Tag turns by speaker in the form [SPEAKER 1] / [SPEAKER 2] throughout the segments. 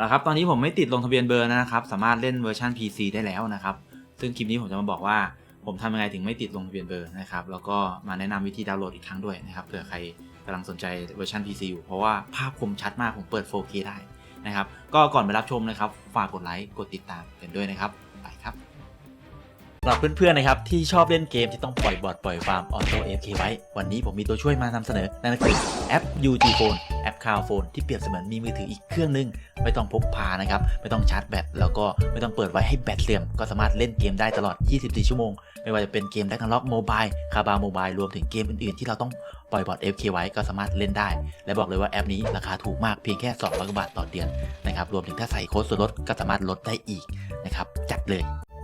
[SPEAKER 1] เอาละครับ ตอนนี้ผมไม่ติดลงทะเบียนเบอร์นะครับ สามารถเล่นเวอร์ชัน PC ได้แล้วนะครับ ซึ่งคลิปนี้ผมจะมาบอกว่าผมทำยังไงถึงไม่ติดลงทะเบียนเบอร์นะครับ แล้วก็มาแนะนำวิธีดาวน์โหลดอีกครั้งด้วยนะครับ เผื่อใครกำลังสนใจเวอร์ชัน PC อยู่ เพราะว่าภาพคมชัดมาก ผมเปิด 4K ได้นะครับ ก็ก่อนไปรับชมนะครับ ฝากกดไลค์ กดติดตามกันด้วยนะครับ ไปครับ สำหรับเพื่อนๆนะครับที่ชอบเล่นเกมที่ต้องปล่อยบอทปล่อยฟาร์มออโต้เอฟเคไว้ วันนี้ผมมีตัวช่วยมานำเสนอ นั่นก็คือแอป UG Phone แอป Cloud Phone ที่เปรียบเสมือนมีมือถืออีกเครื่องหนึง ไม่ต้องพกพานะครับ ไม่ต้องชาร์จแบตแล้วก็ไม่ต้องเปิดไว้ให้แบตเสื่อม ก็สามารถเล่นเกมได้ตลอด 24 ชั่วโมง ไม่ว่าจะเป็นเกม d ด a g o n l o c k Mobile คาบาโมบายรวมถึงเกมอื่นๆ ที่เราต้องปล่อยบอท FK ไว้ก็สามารถเล่นได้ และบอกเลยว่าแอปนี้ราคาถูกมากเพียงแค่ 200 บาทต่อเดือนนะครับ รวมถึงถ้าใส่โค้ดส่วนลดก็สามารถลดได้อีกนะครับ จัดเลย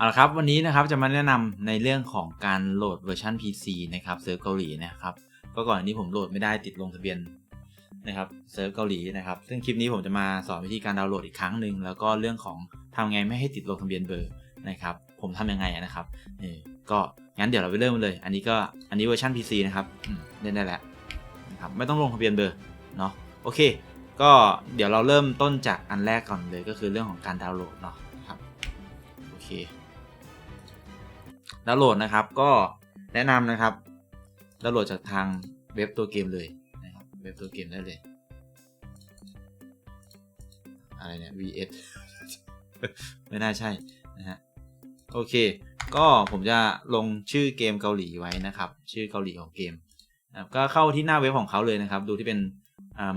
[SPEAKER 1] เอาละครับวันนี้นะครับจะมาแนะนำในเรื่องของการโหลดเวอร์ชัน PC นะครับเซิร์ฟเกาหลีนะครับก็ก่อนอันนี้ผมโหลดไม่ได้ติดลงทะเบียนนะครับเซิร์ฟเกาหลีนะครับซึ่งคลิปนี้ผมจะมาสอนวิธีการดาวน์โหลดอีกครั้งหนึ่งแล้วก็เรื่องของทำไงไม่ให้ติดลงทะเบียนเบอร์นะครับผมทำยังไงนะครับนี่ก็งั้นเดี๋ยวเราไปเริ่มกันเลย อันนี้ก็อันนี้เวอร์ชัน PC นะครับเล่นได้แล้วนะครับไม่ต้องลงทะเบียนเบอร์เนาะโอเค ก็เดี๋ยวเราเริ่มต้นจากอันแรกก่อนเลยก็คือเรื่องของการดาวน์โหลดเนาะครับโอเค ดาวน์โหลดนะครับ ก็แนะนำนะครับดาวน์โหลดจากทางเว็บตัวเกมเลยนะครับเว็บตัวเกมได้เลยอะไรเนี่ย vs ไม่น่าใช่นะฮะโอเค ก็ผมจะลงชื่อเกมเกาหลีไว้นะครับ ชื่อเกาหลีของเกมนะก็เข้าที่หน้าเว็บของเขาเลยนะครับ ดูที่เป็น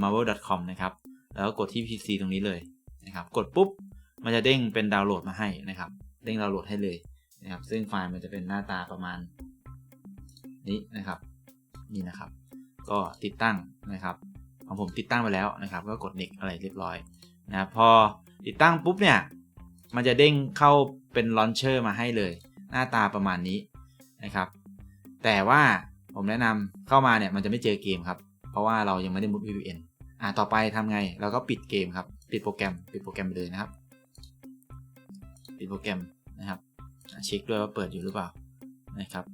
[SPEAKER 1] marvel.com นะครับ แล้วก็กดที่ PC ตรงนี้เลยนะครับ กดปุ๊บ มันจะเด้งเป็นดาวน์โหลดมาให้นะครับ เด้งดาวน์โหลดให้เลย นะครับ ซึ่งไฟล์มันจะเป็นหน้าตาประมาณนี้นะครับ นี่นะครับ ก็ติดตั้งนะครับของผมติดตั้งไปแล้วนะครับ ก็กด next อะไรเรียบร้อยนะครับพอติดตั้งปุ๊บเนี่ย มันจะเด้งเข้าเป็นลอนเชอร์มาให้เลย หน้าตาประมาณนี้นะครับ แต่ว่าผมแนะนำเข้ามาเนี่ยมันจะไม่เจอเกมครับ เพราะว่าเรายังไม่ได้มุด VPN อ่าต่อไปทำไง เราก็ปิดเกมครับ ปิดโปรแกรม ปิดโปรแกรมไปเลยนะครับ ปิดโปรแกรมนะครับ เช็คด้วยว่าเปิดอยู่หรือเปล่านะครับ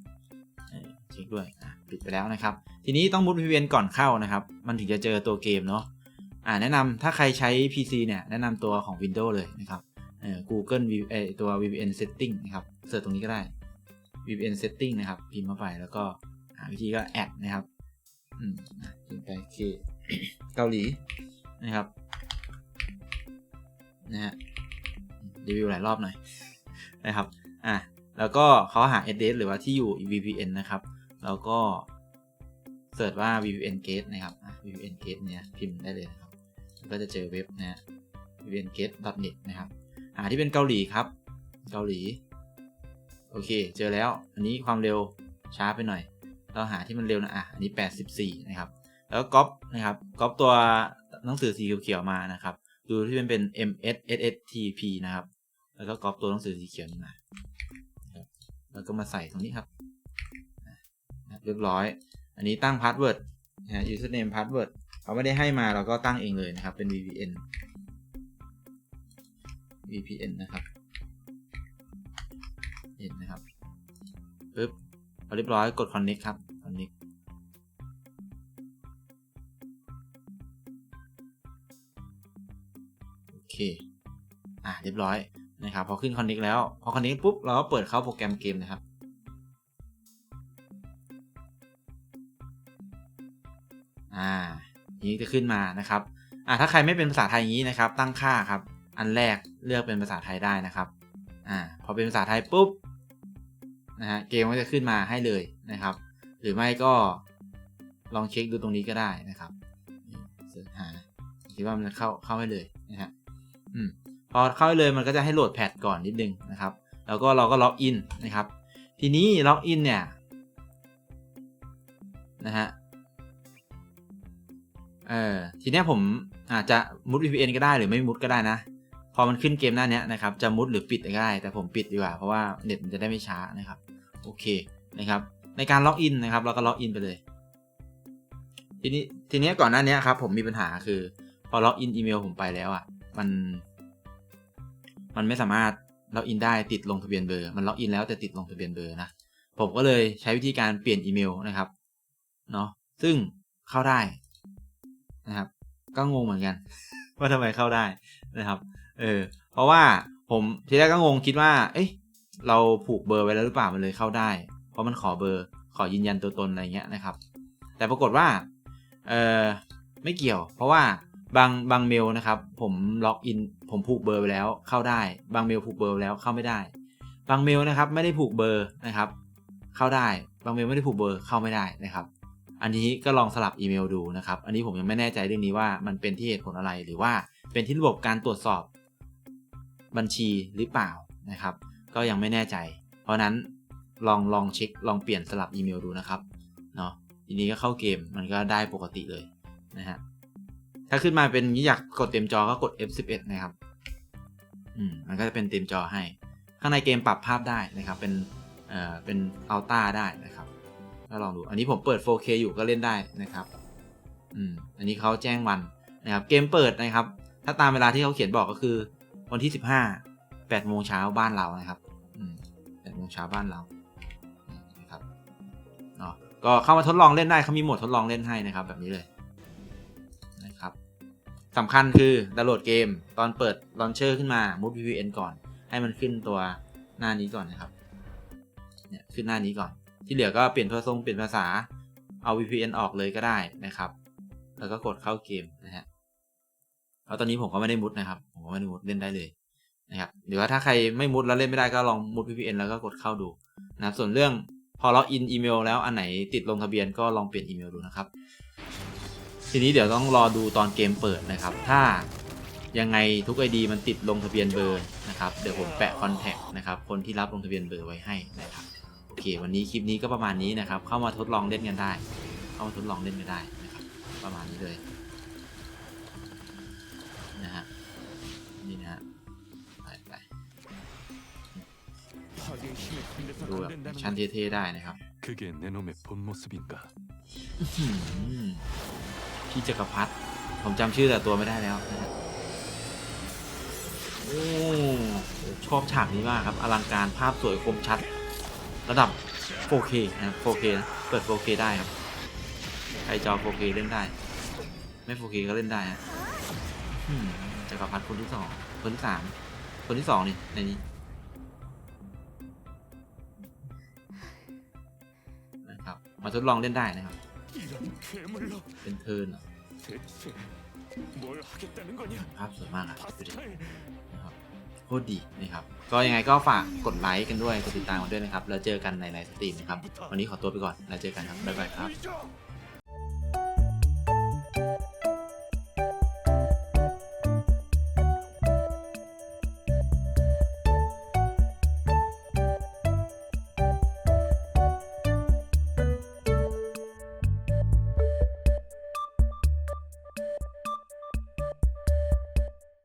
[SPEAKER 1] เช็คด้วยปิดไปแล้วนะครับ ทีนี้ต้องมุด VPN ก่อนเข้านะครับ มันถึงจะเจอตัวเกมเนาะอ่าแนะนำถ้าใครใช้ PC เนี่ยแนะนำตัวของ Windows เลยนะครับเอ่อ Google V เออตัว VPN setting นะครับเสิร์ชตรงนี้ก็ได้ VPN setting นะครับพิมพ์เข้าไปแล้วก็หาวิธีก็แอดนะครับอืมพิมพ์ไปโอเคเกาหลีนะครับนะฮะรีวิวหลายรอบหน่อยนะครับ อะแล้วก็เขาหา address หรือว่าที่อยู่ VPN นะครับแล้วก็เสิร์ชว่า VPN gate นะครับ VPN gate เนี่ยพิมพ์ได้เลยนะครับก็จะเจอเว็บนะ VPN gate net นะครับหาที่เป็นเกาหลีครับ เกาหลี โอเค เจอแล้ว อันนี้ความเร็วช้าไปหน่อย เราหาที่มันเร็วนะอะอันนี้ 84 นะครับ แล้วก๊อปนะครับก๊อปตัวหนังสือสีเขียวมานะครับ ดูที่มันเป็น MSSTP นะครับ แล้วก็ก๊อปตัวหนังสือสีเขียวนี้มา แล้วก็มาใส่ตรงนี้ครับเรียบร้อย อันนี้ตั้งพาสเวิร์ดนะ username password เขาไม่ได้ให้มาเราก็ตั้งเองเลยนะครับ เป็น VPN VPN นะครับเห็นนะครับปึ๊บพอเรียบร้อยกด connect ครับ connect โอเค อะ เรียบร้อย นะครับพอขึ้น connect แล้ว พอ connect ปุ๊บ เราก็เปิดเข้าโปรแกรมเกมนะครับ อ่านี้จะขึ้นมานะครับอ่าถ้าใครไม่เป็นภาษาไทยอย่างนี้นะครับ ตั้งค่าครับ อันแรกเลือกเป็นภาษาไทยได้นะครับอ่าพอเป็นภาษาไทยปุ๊บนะฮะเกมก็จะขึ้นมาให้เลยนะครับ หรือไม่ก็ลองเช็คดูตรงนี้ก็ได้นะครับเสิร์ชหาคิดว่ามันจะเข้าเข้าให้เลยนะฮะอืม พอเข้าไปเลยมันก็จะให้โหลดแพทก่อนนิดนึงนะครับ แล้วก็เราก็ล็อกอินนะครับ ทีนี้ล็อกอินเนี่ยนะฮะเออทีนี้ผมอาจจะมุด VPN ก็ได้หรือไม่มุดก็ได้นะ พอมันขึ้นเกมหน้านี้นะครับ จะมุดหรือปิดก็ได้ แต่ผมปิดดีกว่า เพราะว่าเน็ตมันจะได้ไม่ช้านะครับ โอเคนะครับ ในการล็อกอินนะครับ เราก็ล็อกอินไปเลย ทีนี้ทีนี้ก่อนหน้านี้ครับผมมีปัญหาคือ พอล็อกอินอีเมลผมไปแล้วอะ มัน มันไม่สามารถล็อกอินได้ติดลงทะเบียนเบอร์ มันล็อกอินแล้วแต่ติดลงทะเบียนเบอร์นะ ผมก็เลยใช้วิธีการเปลี่ยนอีเมลนะครับ เนาะซึ่งเข้าได้นะครับ ก็งงเหมือนกัน ว่าทำไมเข้าได้นะครับ เออ เพราะว่าผมทีแรกก็งงคิดว่า เอ๊ะเราผูกเบอร์ไว้แล้วหรือเปล่ามันเลยเข้าได้ เพราะมันขอเบอร์ขอยืนยันตัวตนอะไรเงี้ยนะครับ แต่ปรากฏว่า เออไม่เกี่ยว เพราะว่า บางบางเมลนะครับ ผมล็อกอินผมผูกเบอร์ไปแล้วเข้าได้ บางเมลผูกเบอร์แล้วเข้าไม่ได้ บางเมลนะครับไม่ได้ผูกเบอร์นะครับ เข้าได้ บางเมลไม่ได้ผูกเบอร์เข้าไม่ได้นะครับ อันนี้ก็ลองสลับอีเมลดูนะครับ อันนี้ผมยังไม่แน่ใจเรื่องนี้ว่ามันเป็นที่เหตุผลอะไรหรือว่าเป็นที่ระบบการตรวจสอบบัญชีหรือเปล่านะครับ ก็ยังไม่แน่ใจ เพราะนั้นลองลองเช็คลองเปลี่ยนสลับอีเมลดูนะครับเนาะทีนี้ก็เข้าเกมมันก็ได้ปกติเลยนะฮะ ถ้าขึ้นมาเป็นอยากกดเต็มจอก็กด F11 นะครับ อืม มันก็จะเป็นเต็มจอให้ ข้างในเกมปรับภาพได้นะครับ เป็น เอ่อ เป็นอัลต้าได้นะครับก็ลองดู อันนี้ผมเปิด 4K อยู่ก็เล่นได้นะครับ อืม อันนี้เขาแจ้งวันนะครับ เกมเปิดนะครับ ถ้าตามเวลาที่เขาเขียนบอกก็คือ วันที่ 15 8โมงเช้าบ้านเรานะครับ อืม8โมงเช้าบ้านเรานะครับก็เข้ามาทดลองเล่นได้เขามีโหมดทดลองเล่นให้นะครับ แบบนี้เลย สำคัญคือดาวน์โหลดเกม ตอนเปิดลอนเชอร์ขึ้นมามุด VPN ก่อน ให้มันขึ้นตัวหน้านี้ก่อนนะครับเนี่ยขึ้นหน้านี้ก่อน ที่เหลือก็เปลี่ยนภาษาเปลี่ยนภาษาเอา VPN ออกเลยก็ได้นะครับ แล้วก็กดเข้าเกมนะฮะแล้วตอนนี้ผมก็ไม่ได้มุดนะครับ ผมก็ไม่ได้มุดเล่นได้เลยนะครับหรือว่าถ้าใครไม่มุดแล้วเล่นไม่ได้ก็ลองมุด VPN แล้วก็กดเข้าดูนะครับส่วนเรื่องพอล็อกอินอีเมลแล้วอันไหนติดลงทะเบียนก็ลองเปลี่ยนอีเมลดูนะครับ ทีนี้เดี๋ยวต้องรอดูตอนเกมเปิดนะครับ ถ้ายังไงทุก ID มันติดลงทะเบียนเบอร์นะครับเดี๋ยวผมแปะคอนแทคนะครับคนที่รับลงทะเบียนเบอร์ไว้ให้นะครับโอเค วันนี้คลิปนี้ก็ประมาณนี้นะครับ เข้ามาทดลองเล่นกันได้ เข้ามาทดลองเล่นกันได้นะครับ ประมาณนี้เลยนะฮะนี่นะฮะไปไปดูแบบแอคชั่นเท่ๆได้นะครับ พี่จักรพรรดิผมจำชื่อแต่ตัวไม่ได้แล้วนะโอ้ชอบฉากนี้มากครับ อลังการภาพสวยคมชัด ระดับ 4K นะครับ 4K นะ เปิด 4K ได้ครับใครจอ 4K เล่นได้ ไม่ 4K ก็เล่นได้ฮะจักรพรรดิคนที่สองคนที่สามคนที่สองนี่ในนี้นะครับ มาทดลองเล่นได้นะครับ
[SPEAKER 2] 이런 괴물로
[SPEAKER 1] เป็นเทิร์นเหรอ
[SPEAKER 2] 대체 뭘 하겠다는 거냐
[SPEAKER 1] ภาพสวยมากอะดูดิ
[SPEAKER 2] 파스타일
[SPEAKER 1] นะครับโคตรดีนะครับ ก็ยังไงก็ฝากกดไลค์กันด้วย กดติดตามกันด้วยนะครับ แล้วเจอกันในไลฟ์สตรีมนะครับ วันนี้ขอตัวไปก่อน แล้วเจอกันครับ บ๊ายบายครับ
[SPEAKER 2] 보이죠?